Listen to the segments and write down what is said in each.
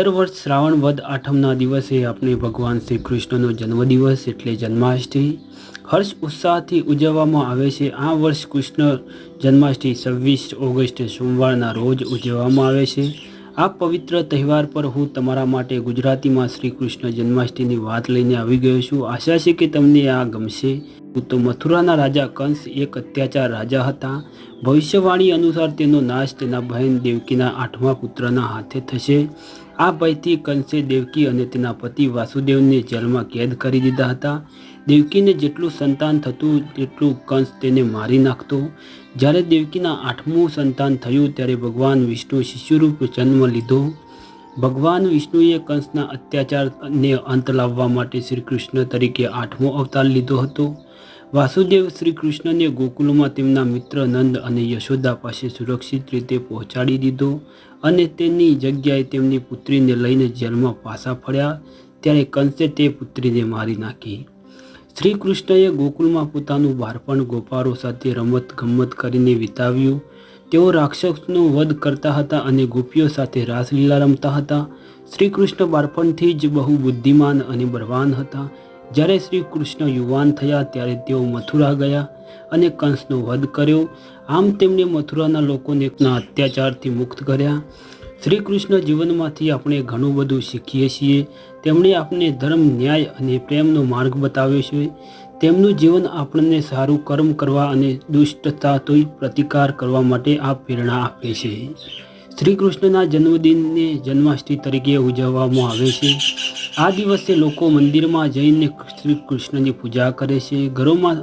દર વર્ષ શ્રાવણ વદ આઠમના દિવસે આપણે ભગવાન શ્રી કૃષ્ણનો જન્મદિવસ એટલે જન્માષ્ટમી. હર્ષ ઉત્સાહથી ઉજવવામાં આવે છે. આ વર્ષ કૃષ્ણ જન્માષ્ટમી છવ્વીસ ઓગસ્ટ સોમવારના રોજ ઉજવવામાં આવે છે. આ પવિત્ર તહેવાર પર હું તમારા માટે ગુજરાતીમાં શ્રી કૃષ્ણ જન્માષ્ટમીની વાત લઈને આવી ગયો છું. આશા છે કે તમને આ ગમશે. તો મથુરાના રાજા કંસ એક અત્યાચાર રાજા હતા. ભવિષ્યવાણી અનુસાર તેનો નાશ તેના બહેન દેવકીના આઠમા પુત્રના હાથે થશે. આ ભયથી કંસે દેવકી અને તેના પતિ વાસુદેવને જેલમાં કેદ કરી દીધા હતા. દેવકીને જેટલું સંતાન થતું તેટલું કંસ તેને મારી નાખતો. જ્યારે દેવકીના આઠમું સંતાન થયું ત્યારે ભગવાન વિષ્ણુ શિષ્યરૂપ જન્મ લીધો. ભગવાન વિષ્ણુએ કંસના અત્યાચારને અંત લાવવા માટે શ્રી કૃષ્ણ તરીકે આઠમો અવતાર લીધો હતો. વાસુદેવ શ્રી કૃષ્ણને ગોકુલમાં તેમના મિત્ર નંદ અને યશોદા પાસે સુરક્ષિત રીતે પહોંચાડી દીધો અને તેની જગ્યાએ તેમની પુત્રીને લઈને જેલમાં પાછા ફર્યા. ત્યારે કંસે તે પુત્રીને મારી નાખી. શ્રી કૃષ્ણએ ગોકુલમાં પોતાનું બાળપણ ગોપાળો સાથે રમત ગમત કરીને વિતાવ્યું. તેઓ રાક્ષસનો વધ કરતા હતા અને ગોપીઓ સાથે રાસલીલા રમતા હતા. શ્રી કૃષ્ણ બાળપણથી જ બહુ બુદ્ધિમાન અને બળવાન હતા. જ્યારે શ્રી કૃષ્ણ યુવાન થયા ત્યારે તેઓ મથુરા ગયા અને કંસનો વધ કર્યો. આમ તેમણે મથુરાના લોકોને અત્યાચારથી મુક્ત કર્યા. શ્રી કૃષ્ણ જીવનમાંથી આપણે ઘણું બધું શીખીએ છીએ. તેમણે આપણે ધર્મ, ન્યાય અને પ્રેમનો માર્ગ બતાવ્યો છે. તેમનું જીવન આપણને સારું કર્મ કરવા અને દુષ્ટતાથી પ્રતિકાર કરવા માટે આ પ્રેરણા આપે છે. શ્રી કૃષ્ણના જન્મદિનને જન્માષ્ટમી તરીકે ઉજવવામાં આવે છે. આ દિવસે લોકો મંદિરમાં જઈને શ્રી કૃષ્ણની પૂજા કરે છે. ઘરોમાં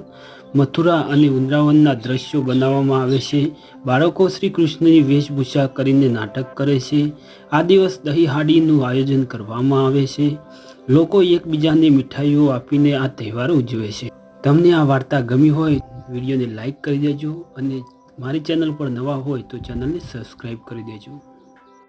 મથુરા અને વૃંદાવનના દ્રશ્યો બનાવવામાં આવે છે. બાળકો શ્રી કૃષ્ણની વેશભૂષા કરીને નાટક કરે છે. આ દિવસ દહીહાડીનું આયોજન કરવામાં આવે છે. લોકો એકબીજાને મીઠાઈઓ આપીને આ તહેવાર ઉજવે છે. તમને આ વાર્તા ગમી હોય વિડીયોને લાઇક કરી દેજો અને મારી ચેનલ પર નવા હોય તો ચેનલને સબસ્ક્રાઈબ કરી દેજો.